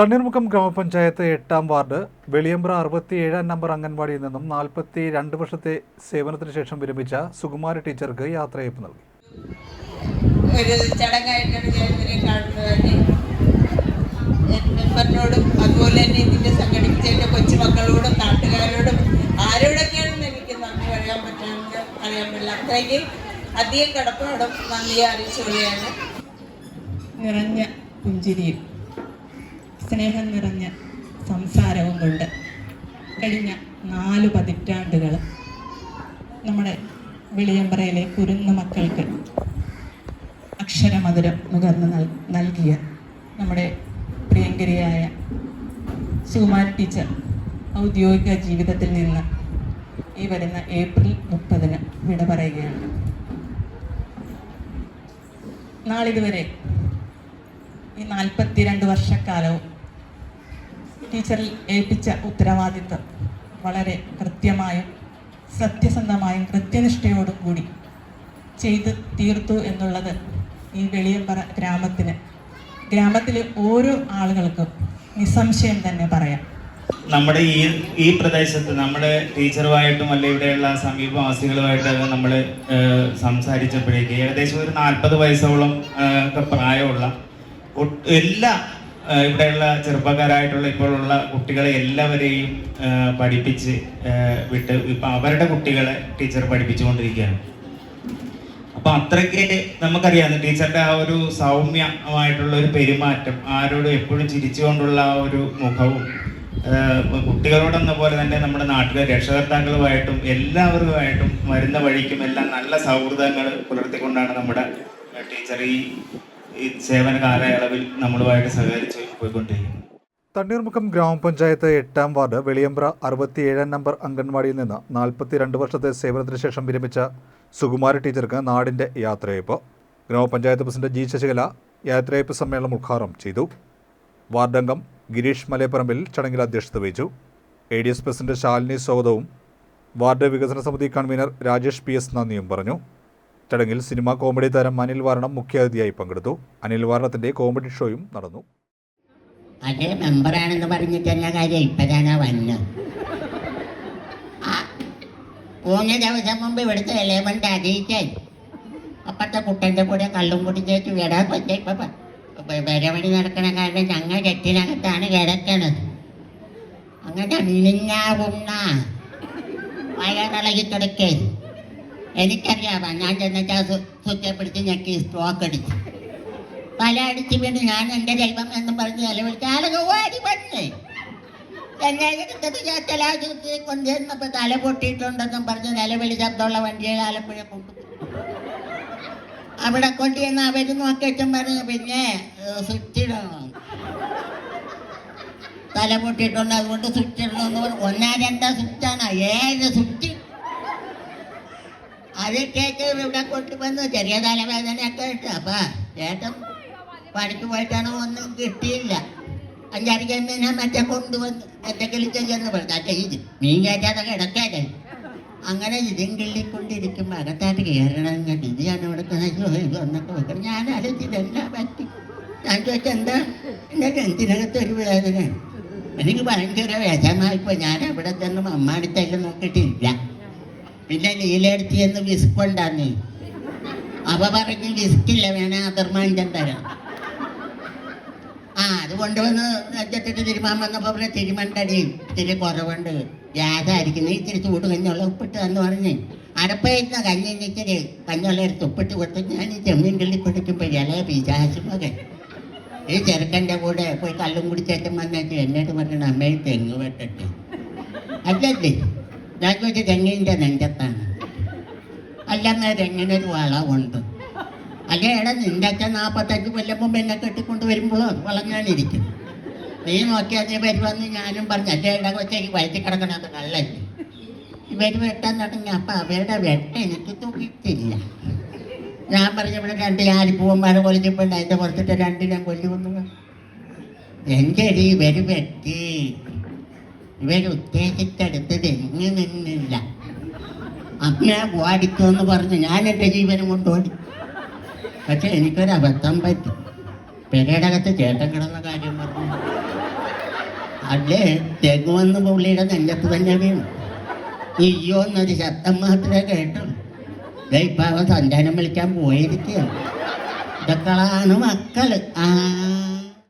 തണ്ണീർമുക്കം ഗ്രാമപഞ്ചായത്ത് എട്ടാം വാർഡ് വെളിയമ്പ്ര അറുപത്തിയേഴാം നമ്പർ അംഗൻവാടിയിൽ നിന്നും നാൽപ്പത്തി രണ്ട് വർഷത്തെ സേവനത്തിന് ശേഷം വിരമിച്ച സുകുമാരി ടീച്ചർക്ക് യാത്രയപ്പ് നൽകി. അതുപോലെ നാട്ടുകാരോടും അധികം നന്ദിയെ അറിയിച്ചുകൊള്ളുകയാണ്. നിറഞ്ഞ പുഞ്ചിരിയും. സ്നേഹം നിറഞ്ഞ സംസാരവും കൊണ്ട് കഴിഞ്ഞ നാല് പതിറ്റാണ്ടുകൾ നമ്മുടെ വെളിയമ്പറയിലെ കുരുന്ന മക്കൾക്ക് അക്ഷരമധുരം നുകർന്ന് നൽ നൽകിയ നമ്മുടെ പ്രിയങ്കരിയായ സുമാൻ ടീച്ചർ ഔദ്യോഗിക ജീവിതത്തിൽ നിന്ന് ഈ വരുന്ന ഏപ്രിൽ മുപ്പതിന് വിട പറയുകയാണ്. നാളിതുവരെ ഈ നാൽപ്പത്തിരണ്ട് വർഷക്കാലവും ടീച്ചറിൽ ഏൽപ്പിച്ച ഉത്തരവാദിത്വം വളരെ കൃത്യമായും സത്യസന്ധമായും കൃത്യനിഷ്ഠയോടും കൂടി ചെയ്ത് തീർത്തു എന്നുള്ളത് ഈ വെളിയമ്പറ ഗ്രാമത്തിന്. ഗ്രാമത്തിലെ ഓരോ ആളുകൾക്കും നിസ്സംശയം തന്നെ പറയാം. നമ്മുടെ ഈ ഈ പ്രദേശത്ത് നമ്മുടെ ടീച്ചറുമായിട്ടും അല്ലെ ഇവിടെയുള്ള സമീപവാസികളുമായിട്ടൊക്കെ നമ്മൾ സംസാരിച്ചപ്പോഴേക്ക് ഏകദേശം ഒരു നാൽപ്പത് വയസ്സോളം ഒക്കെ പ്രായമുള്ള എല്ലാ ഇവിടെയുള്ള ചെറുപ്പക്കാരായിട്ടുള്ള ഇപ്പോഴുള്ള കുട്ടികളെ എല്ലാവരെയും പഠിപ്പിച്ച് വിട്ട് ഇപ്പം അവരുടെ കുട്ടികളെ ടീച്ചർ പഠിപ്പിച്ചുകൊണ്ടിരിക്കുകയാണ്. അപ്പൊ അത്രയ്ക്ക് നമുക്കറിയാം ടീച്ചറുടെ ആ ഒരു സൗമ്യമായിട്ടുള്ള ഒരു പെരുമാറ്റം ആരോടും എപ്പോഴും ചിരിച്ചുകൊണ്ടുള്ള ആ ഒരു മുഖവും കുട്ടികളോടെന്ന പോലെ തന്നെ നമ്മുടെ നാട്ടിലെ രക്ഷകർത്താക്കളുമായിട്ടും എല്ലാവരുമായിട്ടും വരുന്ന വഴിക്കും എല്ലാം നല്ല സൗഹൃദങ്ങൾ പുലർത്തിക്കൊണ്ടാണ് നമ്മുടെ ടീച്ചർ ഈ സേവന കാലയളവിൽ നമ്മളുമായിട്ട് സഹകരിച്ച് പോയിക്കൊണ്ടിരിക്കുന്നു. തണ്ണീർമുഖം ഗ്രാമപഞ്ചായത്ത് എട്ടാം വാർഡ് വെളിയമ്പ്ര അറുപത്തിയേഴാം നമ്പർ അംഗൻവാടിയിൽ നിന്ന് നാൽപ്പത്തിരണ്ട് വർഷത്തെ സേവനത്തിന് ശേഷം വിരമിച്ച സുകുമാരി ടീച്ചർക്ക് നാടിന്റെ യാത്രയപ്പ് ഗ്രാമപഞ്ചായത്ത് പ്രസിഡന്റ് ജി ശശികല യാത്രയപ്പ് സമ്മേളനം ഉദ്ഘാടനം ചെയ്തു. വാർഡംഗം ഗിരീഷ് മലയപ്പറമ്പിൽ ചടങ്ങിൽ അധ്യക്ഷത വഹിച്ചു. A D S president Shalini സ്വാഗതവും വാർഡ് വികസന സമിതി കൺവീനർ രാജേഷ് പി എസ് നന്ദിയും പറഞ്ഞു. ചടങ്ങിൽ സിനിമാ കോമഡി താരം അനിൽ വാരണം മുഖ്യാതിഥിയായി പങ്കെടുത്തു. അനിൽ വാരണത്തിന്റെ കോമഡി ഷോയും നടന്നു. അത് മെമ്പറാണെന്ന് പറഞ്ഞിട്ട് എന്നാ കാര്യം? ഇപ്പഴാണ് വന്നത് മൂന്ന് ദിവസം മുമ്പ് ഇവിടുത്തെ ഇളയവന്റെ അറിയിച്ചാൽ അപ്പത്തെ കുട്ടന്റെ കൂടെ കള്ളും കുടിച്ചേച്ച് വിടാൻ പറ്റിയ വരവണി നടക്കണ കാരണം ഞങ്ങൾ കെട്ടിനകത്താണ് കിടക്കണത്. അങ്ങനെ മിനിഞ്ഞാവുന്ന വയറിളകി കിടക്കേ എനിക്കറിയാവാ ഞാൻ ചെന്നിട്ട് ആ സ്വിച്ച് സ്ട്രോക്ക് അടിച്ചു. തല അടിച്ച് വീണ് ഞാൻ എന്റെ ദൈവം എന്നും പറഞ്ഞ് നിലവിളിച്ച് ആളുകൾ ഓടി വന്ന്. എന്നെ എടുത്തത് ഞാൻ തലാശുപത്രി കൊണ്ടുവന്നപ്പോൾ തല പൊട്ടിയിട്ടുണ്ടെന്നും പറഞ്ഞ് നിലവിളി ശബ്ദമുള്ള വണ്ടിയെ ആലപ്പുഴ കൊണ്ടു അവിടെ കൊണ്ടുവന്ന് അവർ നോക്കിയിട്ടും പറഞ്ഞു പിന്നെ സ്വിച്ചിടണം. തല പൊട്ടിയിട്ടുണ്ട് അതുകൊണ്ട് സ്വിച്ചിടണമെന്ന് പറഞ്ഞു. ഒന്നാ രണ്ടാ സ്വിച്ചാണ് ഏഴ് സ്വിച്ച് അത് കേക്ക് ഇവിടെ കൊണ്ടുവന്നു. ചെറിയ തലവേദനയൊക്കെ ഇട്ട്. അപ്പൊ ചേട്ടൻ പണിക്ക് പോയിട്ടാണോ ഒന്നും കിട്ടിയില്ല. അഞ്ചാറ് ജന്മിനെ മറ്റേ കൊണ്ടുവന്ന് മറ്റേ കിളിച്ചെന്ന് ചെന്ന് അച്ഛൻ ഇത് മീൻ കയറ്റാതെ കിടക്കാതെ. അങ്ങനെ ഇതും കിള്ളിക്കൊണ്ടിരിക്കുമ്പോൾ അകത്തായിട്ട് കയറണം ഇത് ഞാൻ ഇവിടെ വന്നിട്ട് വെക്കണം. ഞാൻ ആലോചിച്ച് ഇതെല്ലാം പറ്റി? ഞാൻ ചോദിച്ചാൽ എന്താ? എന്റെ നെഞ്ചിനകത്ത് ഒരു വേദന? എനിക്ക് ഭയങ്കര വിഷമായിപ്പോ ഞാൻ അവിടെ തന്നെ അമ്മാടിത്തേക്ക് നോക്കിയിട്ടില്ല. പിന്നെ നീലെടുത്ത് എന്ന് വിസ്ക് ഉണ്ടാന്നേ അവ പറഞ്ഞ് വിസ്കില്ല വേണേ അധർമാഞ്ചൻ തരാം. ആ അത് കൊണ്ടുവന്ന് വെച്ചിട്ട് തിരുമാൻ വന്നപ്പോ പറഞ്ഞ തിരുമണ്ടടി ഇത്തിരി കുറവുണ്ട് ഗ്യാസായിരിക്കും. നീ ഇത്തിരി ചൂട് കഞ്ഞുള്ള ഉപ്പിട്ട് എന്ന് പറഞ്ഞ്. അടപ്പയിരുന്ന കഞ്ഞി ഇച്ചിരി കഞ്ഞുള്ള എടുത്ത് ഉപ്പിട്ട് കൊടുത്ത് ഞാൻ ഈ ചെമ്മീൻ കിള്ളി പിടിക്കുമ്പോ ഇളയ പിശാശു മകൻ. ഈ ചെറുക്കന്റെ കൂടെ പോയി കള്ളും കുടിച്ചേറ്റം വന്നേച്ച് എന്നോട് പറഞ്ഞു അമ്മയിൽ തെങ്ങ് വെട്ടട്ടെ. അല്ലല്ലേ ഞാൻ ചോദിച്ച തെങ്ങിന്റെ നെഞ്ചത്താണ്. അല്ലമ്മ എങ്ങനെ ഒരു വളവുണ്ട്. അല്ലേ എടാ നിന്റെ അച്ഛൻ നാൽപ്പത്തഞ്ച് കൊല്ലം മുമ്പ് എന്നെ കെട്ടിക്കൊണ്ട് വരുമ്പോഴോ വളഞ്ഞാണിരിക്കും നീ നോക്കിയാൽ നീ വരുമെന്ന് ഞാനും പറഞ്ഞു അല്ലേ എടാ കൊച്ചേക്ക് വയറ്റി കിടക്കണത് കള്ളല്ലേ ഇവർ വെട്ടാൻ തുടങ്ങി. അപ്പം അവരുടെ വെട്ട എനിക്ക് തൂക്കിയിട്ടില്ല ഞാൻ പറഞ്ഞ ഇവിടെ രണ്ട് ഞാലിപ്പൂവന്മാർ കൊല്ലിപ്പോൾ അതിന്റെ പുറത്തിട്ട് രണ്ടിനെ കൊല്ലുമെന്ന് എന്റെ അടി ഇവർ വെട്ടി? ഇവർ ഉത്തേജിച്ചെടുത്തത് എങ്ങ് നിന്നില്ല. അങ്ങനെ ഓടിക്കോ എന്ന് പറഞ്ഞ്. ഞാൻ എന്റെ ജീവനും കൊണ്ട് ഓടി. പക്ഷെ എനിക്കൊരു അബദ്ധം പറ്റി. പെരേടകത്ത് ചേട്ടൻ കിടന്ന കാര്യം പറഞ്ഞു. അല്ലേ? തെങ്ങുവെന്ന് പുള്ളിയുടെ നെഞ്ചത്ത് തന്നെ വീണു. അയ്യോ എന്നൊരു ശബ്ദം മാത്രമേ കേട്ടു. ഇപ്പൊ അവൻ സന്താനം വിളിക്കാൻ പോയിരിക്കുകയാണ്. ഇതൊക്കെയാണ് മക്കൾ. ആ.